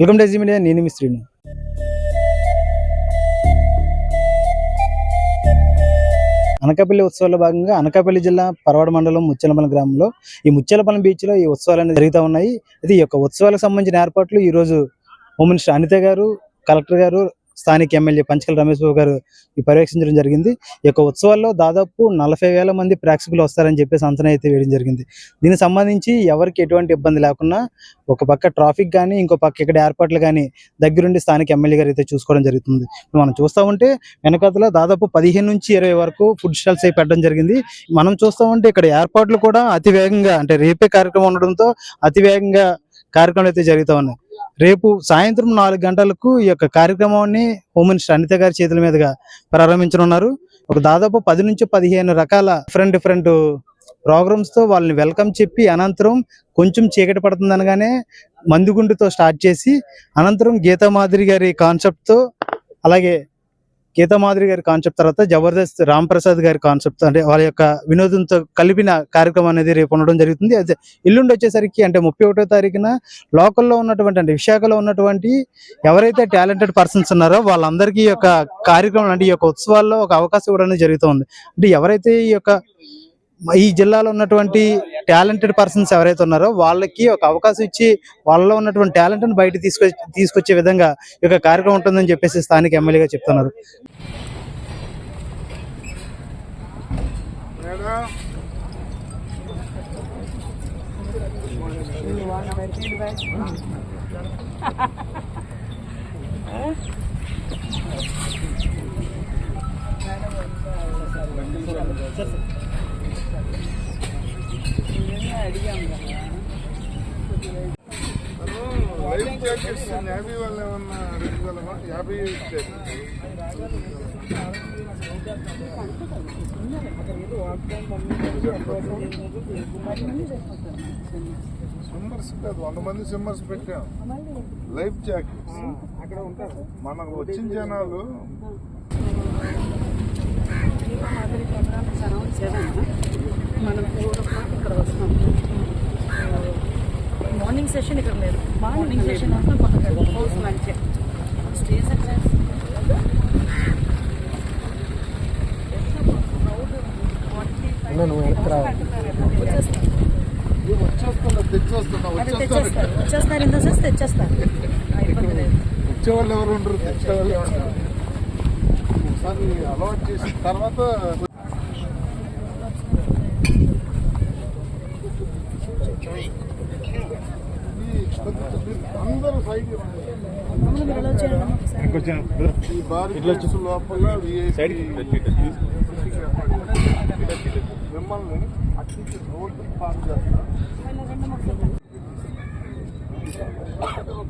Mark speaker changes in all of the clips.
Speaker 1: Welcome Daisy media నేను మీ శ్రీను. అనకాపల్లి ఉత్సవాల్లో భాగంగా అనకాపల్లి జిల్లా పరవాడ మండలం ముచ్చలపల్లి గ్రామంలో ఈ ముచ్చలపల్లి బీచ్లో ఈ ఉత్సవాలు అనేది జరుగుతూ ఉన్నాయి. ఇది ఈ యొక్క ఉత్సవాలకు సంబంధించిన ఏర్పాట్లు ఈ రోజు హోమ్ మినిస్టర్ అనిత గారు కలెక్టర్ గారు స్థానిక ఎమ్మెల్యే పంచకల రమేష్ బాబు గారు ఈ పర్యవేక్షించడం జరిగింది. ఈ యొక్క ఉత్సవాల్లో దాదాపు నలభై వేల మంది ప్రేక్షకులు వస్తారని చెప్పేసి అంచనా అయితే వేయడం జరిగింది. దీనికి సంబంధించి ఎవరికి ఎటువంటి ఇబ్బంది లేకుండా ఒక పక్క ట్రాఫిక్ కానీ ఇంకో పక్క ఇక్కడ ఏర్పాట్లు కానీ దగ్గరుండి స్థానిక ఎమ్మెల్యే గారు అయితే చూసుకోవడం జరుగుతుంది. మనం చూస్తూ ఉంటే వెనకాతలో దాదాపు పదిహేను నుంచి ఇరవై వరకు ఫుడ్ స్టాల్స్ అయి పెట్టడం జరిగింది. మనం చూస్తూ ఉంటే ఇక్కడ ఏర్పాట్లు కూడా అతి వేగంగా అంటే రేపే కార్యక్రమం ఉండడంతో అతి వేగంగా కార్యక్రమాలు అయితే జరుగుతూ ఉన్నాయి. రేపు సాయంత్రం నాలుగు గంటలకు ఈ యొక్క కార్యక్రమాన్ని హోమ్ మినిస్టర్ అనిత గారి చేతుల మీదుగా ప్రారంభించనున్నారు. ఒక దాదాపు పది నుంచి పదిహేను రకాల డిఫరెంట్ డిఫరెంట్ ప్రోగ్రామ్స్తో వాళ్ళని వెల్కమ్ చెప్పి అనంతరం కొంచెం చీకటి పడుతుంది అనగానే మందుగుండుతో స్టార్ట్ చేసి అనంతరం గీతా మాదిరి గారి కాన్సెప్ట్తో అలాగే గీతా గారి కాన్సెప్ట్ తర్వాత జబర్దస్త్ రామ్ ప్రసాద్ గారి కాన్సెప్ట్ అంటే వాళ్ళ యొక్క వినోదంతో కలిపిన కార్యక్రమం అనేది రేపు ఉండడం జరుగుతుంది. అయితే ఎల్లుండి వచ్చేసరికి అంటే ముప్పై ఒకటో తారీఖున లోకల్లో ఉన్నటువంటి అంటే విశాఖలో ఉన్నటువంటి ఎవరైతే టాలెంటెడ్ పర్సన్స్ ఉన్నారో వాళ్ళందరికీ ఈ యొక్క కార్యక్రమం అంటే ఈ యొక్క ఉత్సవాల్లో ఒక అవకాశం ఇవ్వడం జరుగుతుంది అంటే ఎవరైతే ఈ యొక్క ఈ జిల్లాలో ఉన్నటువంటి టాలెంటెడ్ పర్సన్స్ ఎవరైతే ఉన్నారో వాళ్ళకి ఒక అవకాశం ఇచ్చి వాళ్ళలో ఉన్నటువంటి టాలెంట్ను బయట తీసుకొ తీసుకొచ్చే విధంగా ఈ యొక్క కార్యక్రమం ఉంటుందని చెప్పేసి స్థానిక ఎమ్మెల్యేగా చెప్తున్నారు.
Speaker 2: లైఫ్ జాకెట్స్ యాభై వల్ల ఏమన్నా అడగగలమా యాభై ఇచ్చారు కాదు వంద మంది స్విమ్మర్స్ పెట్టాం లైఫ్ జాకెట్స్ అక్కడ ఉంటారు మనకు వచ్చిన జనాలు
Speaker 3: అరౌండ్ ఇక్కడ వస్తాం మార్నింగ్ సెషన్ ఇక్కడ లేదు. మార్నింగ్ సెషన్ వస్తాం పక్కన హౌస్ లంచ్ స్టేజ్ తెచ్చేస్తారు. ఇంత తెచ్చేస్తారు. ఆ, ఇబ్బంది లేదు.
Speaker 2: వచ్చేవాళ్ళు ఎవరు ఉండరు తెచ్చేవాళ్ళు. ఎవరు అలవాటు చేసిన తర్వాత ఈ అందరూ సైడ్ ఈ ఇట్లా లోపల మిమ్మల్ని అట్లీస్ట్ రోడ్డు పార్క్ చేస్తారు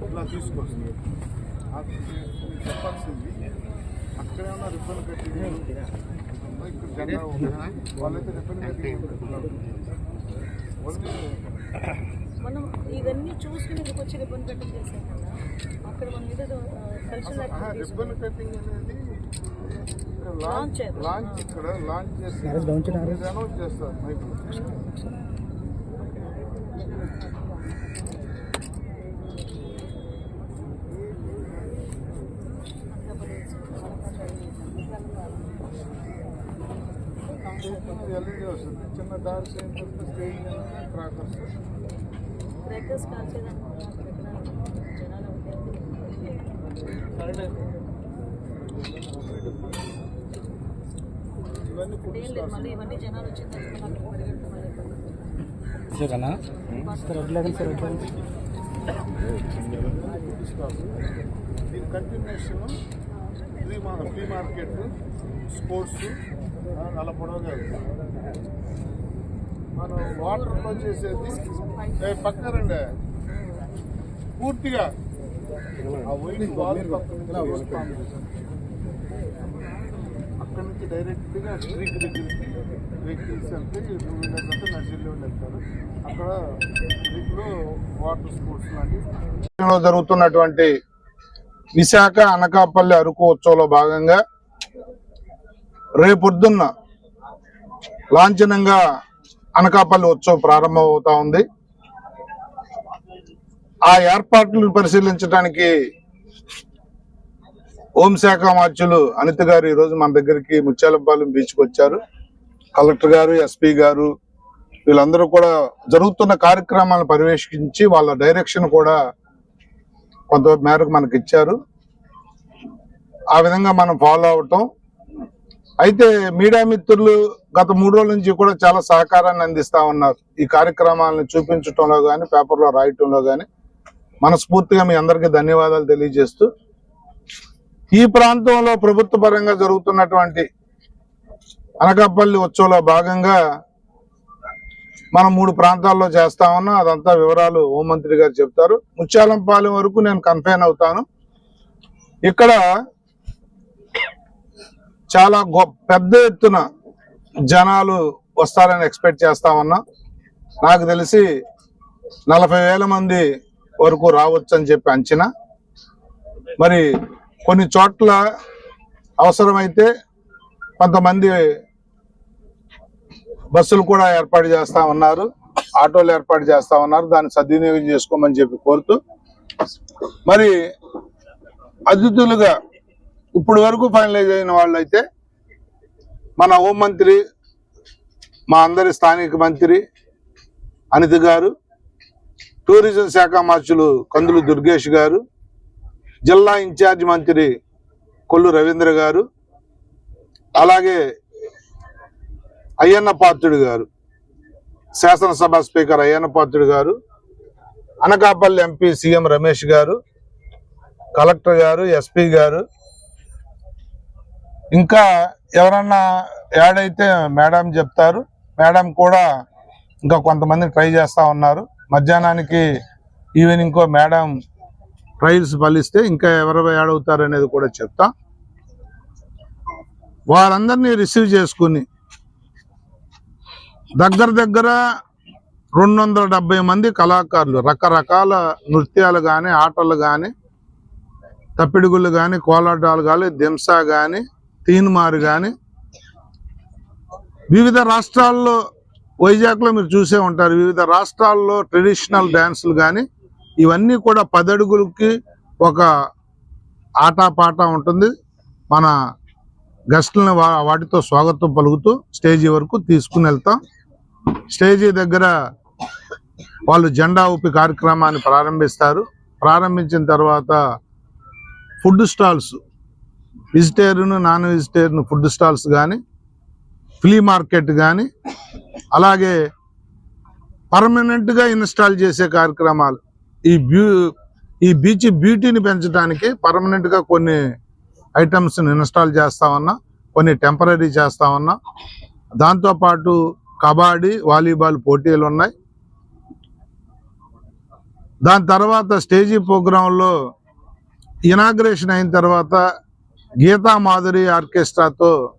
Speaker 2: ఇట్లా తీసుకొస్తుంది చెప్పాల్సింది రిబ్బన్ కట్టింగ్ ఇక్కడ జెండా వాళ్ళైతే రిబ్బన్ ఓన్లీ
Speaker 3: మనం ఇవన్నీ చూసుకుని ఇక్కడికి వచ్చి రిబ్బన్ కటింగ్ చేసాం కదా. అక్కడ మన మీద కల్చరల్ యాక్టివిటీస్
Speaker 2: రిబ్బన్ కటింగ్ అనేది
Speaker 3: Launch
Speaker 2: లాంచ్
Speaker 3: చేయాలి.
Speaker 2: లాంచ్ ఇక్కడ లాంచ్ చేసి
Speaker 1: మ్యారేజ్ డౌన్ చేయనా?
Speaker 2: ఇది అనౌన్స్ చేస్తారు మైకులో ఎల్ఈడి వస్తుంది. చిన్న డార్క్ ఏంటంటే స్టేజ్ క్రాకర్స్
Speaker 3: బ్రేకర్స్ లేదు మళ్ళీ ఇవన్నీ జనాలు వచ్చిన తర్వాత
Speaker 2: దీని కంటిన్యూషన్ ఫ్రీ మార్కెట్ స్పోర్ట్స్ అలా పొడవుగా మనం వాటర్లో చేసేది పక్కన రండి పూర్తిగా. ఆ వైట్ బాల్ అక్కడ నుంచి డైరెక్ట్గా స్ట్రీట్ దగ్గరికి వెహికల్స్ వెళ్తే టూ వీలర్స్ అంటే నర్సరీలో వెళ్తారు. అక్కడ స్ట్రీట్లో వాటర్ స్పోర్ట్స్ లాంటివి. జరుగుతున్నటువంటి విశాఖ అనకాపల్లి అరకు ఉత్సవంలో భాగంగా రేపొద్దున్న లాంఛనంగా అనకాపల్లి ఉత్సవం ప్రారంభమవుతా ఉంది.
Speaker 4: ఆ ఏర్పాట్లను పరిశీలించడానికి హోంశాఖ మార్చులు అనిత గారు ఈరోజు మన దగ్గరికి ముత్యాలపాలెం బీచ్కి వచ్చారు. కలెక్టర్ గారు ఎస్పీ గారు వీళ్ళందరూ కూడా జరుగుతున్న కార్యక్రమాలను పర్యవేక్షించి వాళ్ళ డైరెక్షన్ కూడా కొంత మేరకు మనకి ఇచ్చారు ఆ విధంగా మనం ఫాలో అవటం అయితే మీడియా మిత్రులు గత మూడు రోజుల నుంచి కూడా చాలా సహకారాన్ని అందిస్తా ఉన్నారు. ఈ కార్యక్రమాలను చూపించడంలో కానీ పేపర్లో రాయటంలో కానీ మనస్ఫూర్తిగా మీ అందరికీ ధన్యవాదాలు తెలియజేస్తూ ఈ ప్రాంతంలో ప్రభుత్వ పరంగా జరుగుతున్నటువంటి అనకాపల్లి ఉత్సవంలో భాగంగా మనం మూడు ప్రాంతాల్లో చేస్తా ఉన్నాం. అదంతా వివరాలు హోంమంత్రి గారు చెప్తారు. ముత్యాలంపాలెం వరకు నేను కన్ఫైన్ అవుతాను. ఇక్కడ చాలా గొప్ప పెద్ద ఎత్తున జనాలు వస్తారని ఎక్స్పెక్ట్ చేస్తా ఉన్నా నాకు తెలిసి నలభై వేల మంది వరకు రావచ్చు అని చెప్పి అంచనా. మరి కొన్ని చోట్ల అవసరమైతే కొంతమంది బస్సులు కూడా ఏర్పాటు చేస్తా ఉన్నారు ఆటోలు ఏర్పాటు చేస్తా ఉన్నారు దాన్ని సద్వినియోగం చేసుకోమని చెప్పి కోరుతూ. మరి అతిథులుగా ఇప్పుడు వరకు ఫైనలైజ్ అయిన వాళ్ళు అయితే మన హోంమంత్రి మా అందరి స్థానిక మంత్రి అనిత గారు టూరిజం శాఖ మార్చులు కందులు దుర్గేష్ గారు జిల్లా ఇన్ఛార్జ్ మంత్రి కొల్లు రవీంద్ర గారు అలాగే అయ్యన్న పాత్రుడు గారు శాసనసభ స్పీకర్ అయ్యన్న పాత్రుడు గారు అనకాపల్లి ఎంపీ సీఎం రమేష్ గారు కలెక్టర్ గారు ఎస్పీ గారు ఇంకా ఎవరన్నా యాడ్ అయితే మేడం చెప్తారు. మేడం కూడా ఇంకా కొంతమంది ట్రై చేస్తా ఉన్నారు. మధ్యాహ్నానికి ఈవెన్ ఇంకో మేడం ట్రయల్స్ ఫలిస్తే ఇంకా ఎవరు యాడ్ అవుతారు అనేది కూడా చెప్తా. వారందరినీ రిసీవ్ చేసుకుని దగ్గర దగ్గర రెండు వందల డెబ్బై మంది కళాకారులు రకరకాల నృత్యాలు కానీ ఆటలు కానీ తప్పిడుగులు కానీ కోలాటాలు కానీ దింసా కానీ తీన్మారు కానీ వివిధ రాష్ట్రాల్లో వైజాగ్లో మీరు చూసే ఉంటారు. వివిధ రాష్ట్రాల్లో ట్రెడిషనల్ డ్యాన్సులు కానీ ఇవన్నీ కూడా పదడుగులకి ఒక ఆటపాట ఉంటుంది. మన గెస్టులను వాటితో స్వాగతం పలుకుతూ స్టేజీ వరకు తీసుకుని వెళ్తాం. స్టేజీ దగ్గర వాళ్ళు జెండా ఊపి కార్యక్రమాన్ని ప్రారంభిస్తారు. ప్రారంభించిన తర్వాత food stalls vegetarian non vegetarian food stalls కానీ ఫ్లీ మార్కెట్ కానీ అలాగే పర్మనెంట్గా ఇన్స్టాల్ చేసే కార్యక్రమాలు. ఈ బ్యూ ఈ బీచ్ బ్యూటీని పెంచడానికి పర్మనెంట్గా కొన్ని ఐటమ్స్ని ఇన్స్టాల్ చేస్తా ఉన్నా కొన్ని టెంపరీ చేస్తా ఉన్నా. దాంతోపాటు కబడ్డీ వాలీబాల్ పోటీలు ఉన్నాయి దాని తర్వాత స్టేజీ ప్రోగ్రాంలో ఇనాగ్రేషన్ అయిన తర్వాత గీతా మాధురి ఆర్కెస్ట్రాతో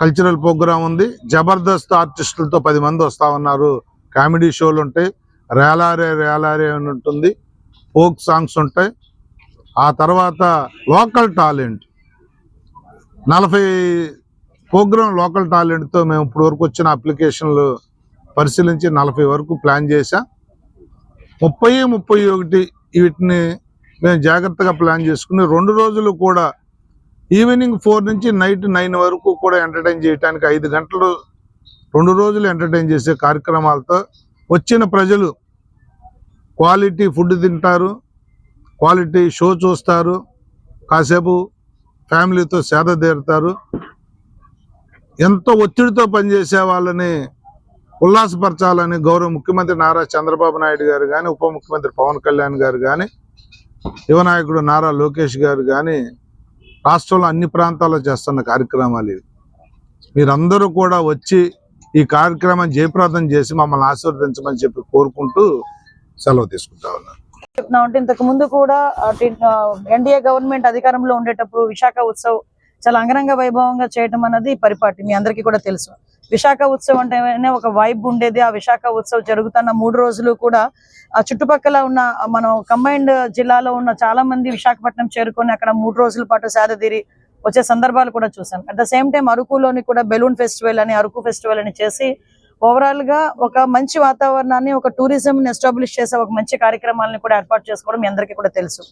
Speaker 4: కల్చరల్ ప్రోగ్రామ్ ఉంది. జబర్దస్త్ ఆర్టిస్టులతో పది మంది వస్తూ ఉన్నారు. కామెడీ షోలు ఉంటాయి. రేలారే రేలారే అని ఉంటుంది. ఫోక్ సాంగ్స్ ఉంటాయి. ఆ తర్వాత లోకల్ టాలెంట్. నలభై ప్రోగ్రామ్ లోకల్ టాలెంట్తో మేము ఇప్పుడు వరకు వచ్చిన అప్లికేషన్లు పరిశీలించి నలభై వరకు ప్లాన్ చేశాం. ముప్పై ముప్పై ఒకటి వీటిని మేము జాగ్రత్తగా ప్లాన్ చేసుకుని రెండు రోజులు కూడా ఈవినింగ్ ఫోర్ నుంచి నైట్ నైన్ వరకు కూడా ఎంటర్టైన్ చేయడానికి ఐదు గంటలు రెండు రోజులు ఎంటర్టైన్ చేసే కార్యక్రమాలతో వచ్చిన ప్రజలు క్వాలిటీ ఫుడ్ తింటారు క్వాలిటీ షో చూస్తారు కాసేపు ఫ్యామిలీతో సేద తీరుతారు. ఎంతో ఒత్తిడితో పనిచేసే వాళ్ళని ఉల్లాసపరచాలని గౌరవ ముఖ్యమంత్రి నారా చంద్రబాబు నాయుడు గారు కానీ ఉప ముఖ్యమంత్రి పవన్ కళ్యాణ్ గారు కానీ యువనాయకుడు నారా లోకేష్ గారు కానీ రాష్ట్రంలో అన్ని ప్రాంతాల్లో చేస్తున్న కార్యక్రమాలు ఇవి. మీరందరూ కూడా వచ్చి ఈ కార్యక్రమం జయప్రదం చేసి మమ్మల్ని ఆశీర్వదించమని చెప్పి కోరుకుంటూ సెలవు తీసుకుంటా ఉన్నారు
Speaker 3: చెప్తున్నాం అంటే ఇంతకు ముందు కూడా ఎన్డీఏ గవర్నమెంట్ అధికారంలో ఉండేటప్పుడు విశాఖ ఉత్సవ్ చాలా అంగరంగ వైభవంగా చేయటం అన్నది పరిపాటి మీ అందరికీ కూడా తెలుసు. విశాఖ ఉత్సవం అంటేనే ఒక వైబ్ ఉండేది. ఆ విశాఖ ఉత్సవం జరుగుతున్న మూడు రోజులు కూడా ఆ చుట్టుపక్కల ఉన్న మనం కంబైన్డ్ జిల్లాలో ఉన్న చాలా మంది విశాఖపట్నం చేరుకొని అక్కడ మూడు రోజుల పాటు సేదతీరి వచ్చే సందర్భాలు కూడా చూసాం అట్ ద సేమ్ టైం అరకులోని కూడా బెలూన్ ఫెస్టివల్ అని అరకు ఫెస్టివల్ అని చేసి ఓవరాల్గా ఒక మంచి వాతావరణాన్ని ఒక టూరిజం ఎస్టాబ్లిష్ చేసే ఒక మంచి కార్యక్రమాలను కూడా ఏర్పాటు చేసుకోవడం మీ అందరికీ కూడా తెలుసు.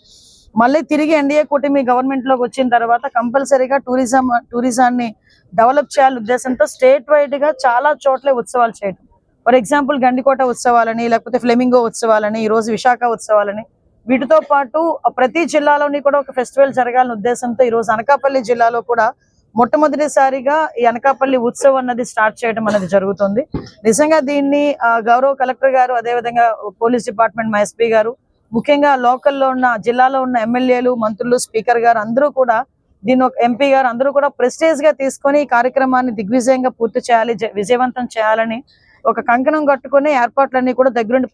Speaker 3: మళ్ళీ తిరిగి ఎన్డీఏ కూటమి గవర్నమెంట్లోకి వచ్చిన తర్వాత కంపల్సరీగా టూరిజం టూరిజాన్ని డెవలప్ చేయాలనే ఉద్దేశంతో స్టేట్ వైడ్గా చాలా చోట్ల ఉత్సవాలు చేయడం ఫర్ ఎగ్జాంపుల్ గండికోట ఉత్సవాలని లేకపోతే ఫ్లెమింగో ఉత్సవాలని ఈ రోజు విశాఖ ఉత్సవాలని. వీటితో పాటు ప్రతి జిల్లాలోని కూడా ఒక ఫెస్టివల్ జరగాలనే ఉద్దేశంతో ఈ రోజు అనకాపల్లి జిల్లాలో కూడా మొట్టమొదటిసారిగా ఈ అనకాపల్లి ఉత్సవం అన్నది స్టార్ట్ చేయడం అనేది జరుగుతుంది. నిజంగా దీన్ని ఆ, గౌరవ కలెక్టర్ గారు అదేవిధంగా పోలీస్ డిపార్ట్మెంట్ మా ఎస్పీ గారు ముఖ్యంగా లోకల్లో ఉన్న జిల్లాలో ఉన్న ఎమ్మెల్యేలు మంత్రులు స్పీకర్ గారు అందరూ కూడా దీన్ని ఒక ఎంపీ గారు అందరూ కూడా ప్రెస్టేజ్గా తీసుకొని ఈ కార్యక్రమాన్ని దిగ్విజయంగా పూర్తి చేయాలి జ- విజయవంతం చేయాలని ఒక కంకణం కట్టుకుని ఏర్పాట్లన్నీ కూడా దగ్గరుండి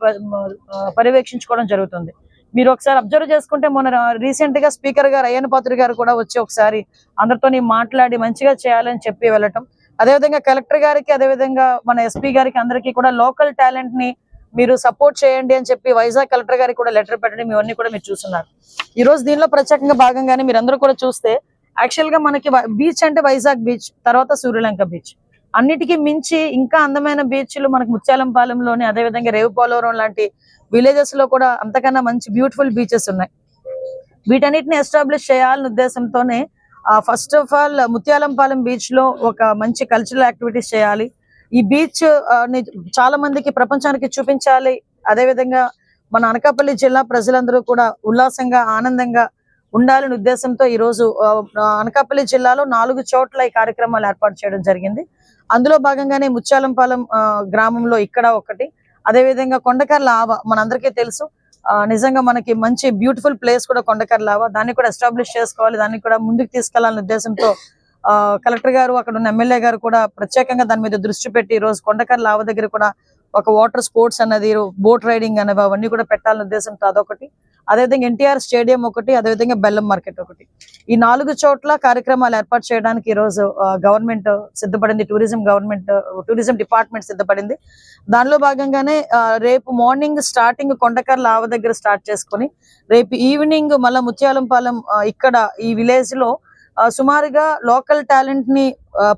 Speaker 3: పర్యవేక్షించుకోవడం జరుగుతుంది. మీరు ఒకసారి అబ్జర్వ్ చేసుకుంటే మొన్న రీసెంట్గా స్పీకర్ గారు అయ్యన్న పాత్రి గారు కూడా వచ్చి ఒకసారి అందరితోని మాట్లాడి మంచిగా చేయాలని చెప్పి వెళ్ళటం. అదేవిధంగా కలెక్టర్ గారికి అదేవిధంగా మన ఎస్పీ గారికి అందరికీ కూడా లోకల్ టాలెంట్ని మీరు సపోర్ట్ చేయండి అని చెప్పి వైజాగ్ కలెక్టర్ గారికి కూడా లెటర్ పెట్టడం ఇవన్నీ కూడా మీరు చూస్తున్నారు. ఈ రోజు దీనిలో ప్రత్యేకంగా భాగంగానే మీరు అందరూ కూడా చూస్తే యాక్చువల్గా మనకి బీచ్ అంటే వైజాగ్ బీచ్ తర్వాత సూర్యలంక బీచ్ అన్నిటికీ మించి ఇంకా అందమైన బీచ్లు మనకు ముత్యాలంపాలెంలోని అదేవిధంగా రేవుపోలవరం లాంటి విలేజెస్లో కూడా అంతకన్నా మంచి బ్యూటిఫుల్ బీచెస్ ఉన్నాయి. వీటన్నిటిని ఎస్టాబ్లిష్ చేయాలనే ఉద్దేశంతోనే ఫస్ట్ ఆఫ్ ఆల్ ముత్యాలంపాలెం బీచ్లో ఒక మంచి కల్చరల్ యాక్టివిటీస్ చేయాలి. ఈ బీచ్ చాలా మందికి ప్రపంచానికి చూపించాలి. అదేవిధంగా మన అనకాపల్లి జిల్లా ప్రజలందరూ కూడా ఉల్లాసంగా ఆనందంగా ఉండాలనే ఉద్దేశంతో ఈ రోజు అనకాపల్లి జిల్లాలో నాలుగు చోట్ల ఈ కార్యక్రమాలు ఏర్పాటు చేయడం జరిగింది. అందులో భాగంగానే ముత్యాలంపాలెం ఆ, గ్రామంలో ఇక్కడ ఒకటి. అదేవిధంగా కొండకర్ల ఆవ మనందరికీ తెలుసు. ఆ, నిజంగా మనకి మంచి బ్యూటిఫుల్ ప్లేస్ కూడా కొండకర్ల ఆవ. దాన్ని కూడా ఎస్టాబ్లిష్ చేసుకోవాలి. దాన్ని కూడా ముందుకు తీసుకెళ్ళాలనే ఉద్దేశంతో ఆ, కలెక్టర్ గారు అక్కడ ఉన్న ఎమ్మెల్యే గారు కూడా ప్రత్యేకంగా దాని మీద దృష్టి పెట్టి ఈ రోజు కొండకర్ల ఆవ దగ్గర కూడా ఒక వాటర్ స్పోర్ట్స్ అన్నది బోట్ రైడింగ్ అనేవి అవన్నీ కూడా పెట్టాలనే ఉద్దేశంతో అదొకటి. అదేవిధంగా ఎన్టీఆర్ స్టేడియం ఒకటి అదేవిధంగా బెల్లం మార్కెట్ ఒకటి. ఈ నాలుగు చోట్ల కార్యక్రమాలు ఏర్పాటు చేయడానికి ఈ రోజు గవర్నమెంట్ సిద్ధపడింది టూరిజం గవర్నమెంట్ టూరిజం డిపార్ట్మెంట్ సిద్ధపడింది. దానిలో భాగంగానే రేపు మార్నింగ్ స్టార్టింగ్ కొండకర్ల ఆవ దగ్గర స్టార్ట్ చేసుకొని రేపు ఈవినింగ్ మళ్ళీ ముత్యాలంపాలెం ఇక్కడ ఈ విలేజ్లో సుమారుగా లోకల్ టాలెంట్ని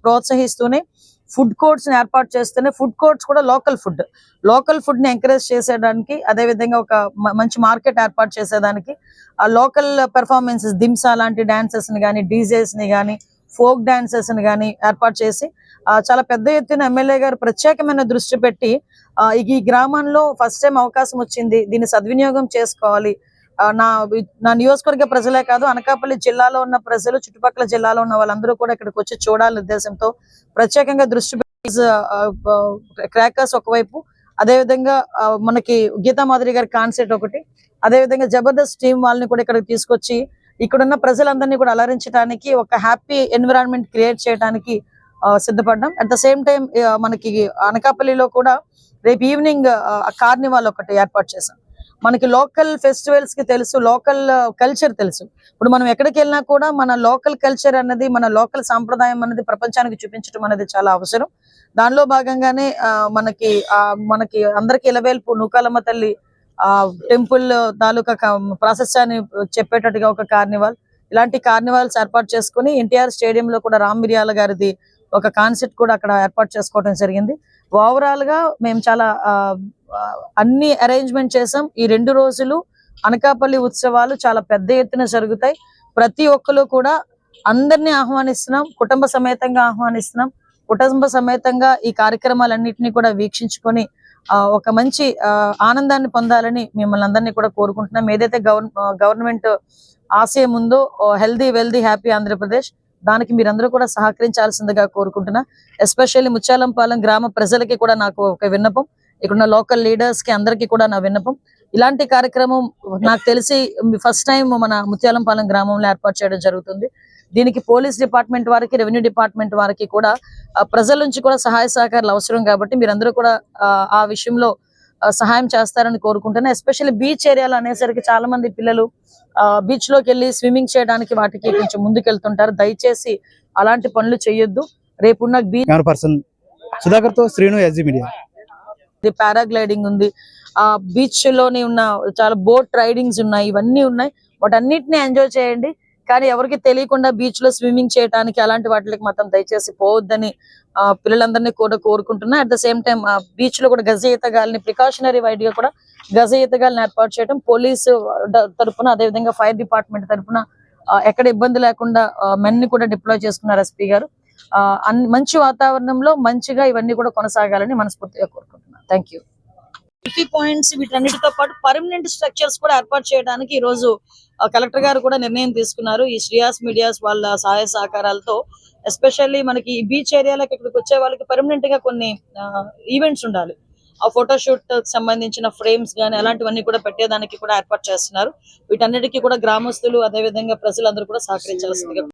Speaker 3: ప్రోత్సహిస్తూనే ఫుడ్ కోర్ట్స్ని ఏర్పాటు చేస్తేనే ఫుడ్ కోర్ట్స్ కూడా లోకల్ ఫుడ్. లోకల్ ఫుడ్ని ఎంకరేజ్ చేసేదానికి అదే విధంగా ఒక మంచి మార్కెట్ ఏర్పాటు చేసేదానికి ఆ లోకల్ పెర్ఫార్మెన్సెస్ దింసా లాంటి డాన్సెస్ని కానీ డీజేస్ని కానీ ఫోక్ డాన్సెస్ని కానీ ఏర్పాటు చేసి చాలా పెద్ద ఎత్తున ఎమ్మెల్యే గారు ప్రత్యేకమైన దృష్టి పెట్టి ఈ గ్రామంలో ఫస్ట్ టైం అవకాశం వచ్చింది దీన్ని సద్వినియోగం చేసుకోవాలి నా నా నియోజకవర్గ ప్రజలే కాదు అనకాపల్లి జిల్లాలో ఉన్న ప్రజలు చుట్టుపక్కల జిల్లాలో ఉన్న వాళ్ళందరూ కూడా ఇక్కడికి వచ్చి చూడాలనే ఉద్దేశంతో ప్రత్యేకంగా దృష్టి క్రాకర్స్ ఒకవైపు అదేవిధంగా మనకి గీతా మాధురి గారి కాన్సెప్ట్ ఒకటి అదేవిధంగా జబర్దస్త్ టీం వాళ్ళని కూడా ఇక్కడికి తీసుకొచ్చి ఇక్కడున్న ప్రజలందరినీ కూడా అలరించడానికి ఒక హ్యాపీ ఎన్విరాన్మెంట్ క్రియేట్ చేయడానికి సిద్ధపడ్డాం. అట్ ద సేమ్ టైం మనకి అనకాపల్లిలో కూడా రేపు ఈవినింగ్ కార్నివాల్ ఒకటి ఏర్పాటు చేశాం. మనకి లోకల్ ఫెస్టివల్స్కి తెలుసు లోకల్ కల్చర్ తెలుసు. ఇప్పుడు మనం ఎక్కడికి వెళ్ళినా కూడా మన లోకల్ కల్చర్ అన్నది మన లోకల్ సాంప్రదాయం అన్నది ప్రపంచానికి చూపించడం అనేది చాలా అవసరం. దానిలో భాగంగానే ఆ, మనకి ఆ, మనకి అందరికి ఇలవేల్పు నూకాలమ్మ తల్లి ఆ టెంపుల్ తాలూకా ప్రాసెస్ అని చెప్పేటట్టుగా ఒక కార్నివాల్. ఇలాంటి కార్నివాల్స్ ఏర్పాటు చేసుకుని ఎన్టీఆర్ స్టేడియం లో కూడా రామ్ మిరియాల గారిది ఒక కాన్సెప్ట్ కూడా అక్కడ ఏర్పాటు చేసుకోవడం జరిగింది. ఓవరాల్గా మేము చాలా ఆ, అన్ని అరేంజ్మెంట్ చేసాం. ఈ రెండు రోజులు అనకాపల్లి ఉత్సవాలు చాలా పెద్ద ఎత్తున జరుగుతాయి. ప్రతి ఒక్కరు కూడా అందరినీ ఆహ్వానిస్తున్నాం. కుటుంబ సమేతంగా ఆహ్వానిస్తున్నాం. కుటుంబ సమేతంగా ఈ కార్యక్రమాలన్నింటినీ కూడా వీక్షించుకొని ఆ, ఒక మంచి ఆ, ఆనందాన్ని పొందాలని మిమ్మల్ని అందరినీ కూడా కోరుకుంటున్నాం. ఏదైతే గవర్న గవర్నమెంట్ ఆశయం ఉందో హెల్దీ వెల్దీ హ్యాపీ ఆంధ్రప్రదేశ్ దానికి మీరందరూ కూడా సహకరించాల్సిందిగా కోరుకుంటున్నా. ఎస్పెషల్లీ ముచ్చాలంపాలెం గ్రామ ప్రజలకి కూడా నాకు ఒక విన్నపం. ఇక్కడున్న లోకల్ లీడర్స్కి అందరికీ కూడా నా విన్నపం. ఇలాంటి కార్యక్రమం నాకు తెలిసి ఫస్ట్ టైం మన ముత్యాలంపాలెం గ్రామంలో ఏర్పాటు చేయడం జరుగుతుంది. దీనికి పోలీస్ డిపార్ట్మెంట్ వారికి రెవెన్యూ డిపార్ట్మెంట్ వారికి కూడా ప్రజల నుంచి కూడా సహాయ సహకారాలు అవసరం కాబట్టి మీరందరూ కూడా ఆ, విషయంలో సహాయం చేస్తారని కోరుకుంటున్నాను ఎస్పెషల్లీ బీచ్ ఏరియాలో అనేసరికి చాలా మంది పిల్లలు బీచ్లోకి వెళ్ళి స్విమ్మింగ్ చేయడానికి వాటికి కొంచెం ముందుకెళ్తుంటారు. దయచేసి అలాంటి పనులు చేయొద్దు. రేపున్న beach
Speaker 1: సుధాకర్తో Srinu S G media.
Speaker 3: Paragliding ఉంది. ఆ బీచ్లోని ఉన్న చాలా బోట్ రైడింగ్స్ ఉన్నాయి ఇవన్నీ ఉన్నాయి. వాటన్నిటిని ఎంజాయ్ చేయండి. కానీ ఎవరికి తెలియకుండా బీచ్లో స్విమ్మింగ్ చేయడానికి అలాంటి వాటికి మాత్రం దయచేసి పోవద్దని ఆ, పిల్లలందరినీ కూడా కోరుకుంటున్నా. అట్ ద సేమ్ టైం బీచ్లో కూడా గజ ఈతగాల్ని ప్రికాషనరీ వైడ్గా కూడా గజ ఈతగాల్ని ఏర్పాటు చేయడం పోలీసు తరఫున అదేవిధంగా ఫైర్ డిపార్ట్మెంట్ తరఫున ఆ, ఎక్కడ ఇబ్బంది లేకుండా మెన్ కూడా డిప్లాయ్ చేసుకున్నారు ఎస్పీ గారు. ఆ, మంచి వాతావరణంలో మంచిగా ఇవన్నీ కూడా కొనసాగాలని మనస్ఫూర్తిగా కోరుకుంటున్నాం థ్యాంక్ యూ. సెల్ఫీ పాయింట్స్ వీటన్నిటితో పాటు పర్మనెంట్ స్ట్రక్చర్స్ కూడా ఏర్పాటు చేయడానికి ఈ రోజు కలెక్టర్ గారు కూడా నిర్ణయం తీసుకున్నారు. ఈ శ్రీయాస్ మీడియాస్ వాళ్ళ సహాయ సహకారాలతో ఎస్పెషల్లీ మనకి ఈ బీచ్ ఏరియాలకు ఇక్కడికి వచ్చే వాళ్ళకి పర్మనెంట్గా కొన్ని ఈవెంట్స్ ఉండాలి. ఆ ఫోటోషూట్ సంబంధించిన ఫ్రేమ్స్ కానీ అలాంటివన్నీ కూడా పెట్టేదానికి కూడా ఏర్పాటు చేస్తున్నారు. వీటన్నిటికీ కూడా గ్రామస్తులు అదేవిధంగా ప్రజలందరూ కూడా సహకరించాల్సిందిగా